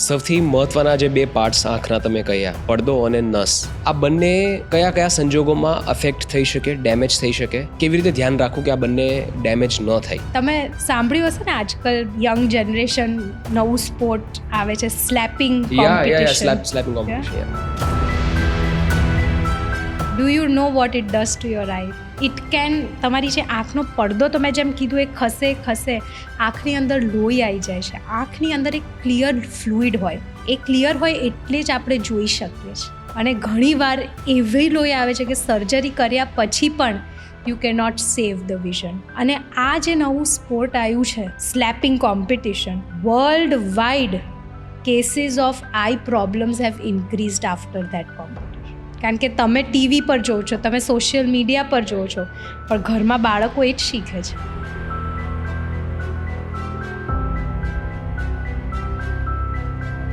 સૌથી મહત્વના જે બે પાર્ટ્સ આંખના તમે કહ્યા પડદો અને નસ. આ બંને કયા કયા સંજોગોમાં અફેક્ટ થઈ શકે ડેમેજ થઈ શકે? કેવી રીતે ધ્યાન રાખવું કે આ બંને ડેમેજ ન થાય? તમે સાંભળ્યું હશે ને આજકાલ યંગ જનરેશન નવું સ્પોર્ટ આવે છે slapping slapping competition do you know what it does to your eye it can તમારી જે આંખનો પડદો તો મેં જેમ કીધું એ ખસે ખસે, આંખની અંદર લોહી આવી જાય છે. આંખની અંદર એક ક્લિયર ફ્લુઇડ હોય. એ ક્લિયર હોય એટલે જ આપણે જોઈ શકીએ છીએ. અને ઘણીવાર એવી લોહી આવે છે કે સર્જરી કર્યા પછી પણ યુ કે નોટ સેવ ધ વિઝન અને આ જે નવું સ્પોર્ટ આવ્યું છે slapping competition world wide cases of eye problems have increased after that competition કારણ કે તમે ટીવી પર જોવો છો, તમે સોશિયલ મીડિયા પર જોવો છો. પણ ઘરમાં બાળકો એ જ શીખે છે.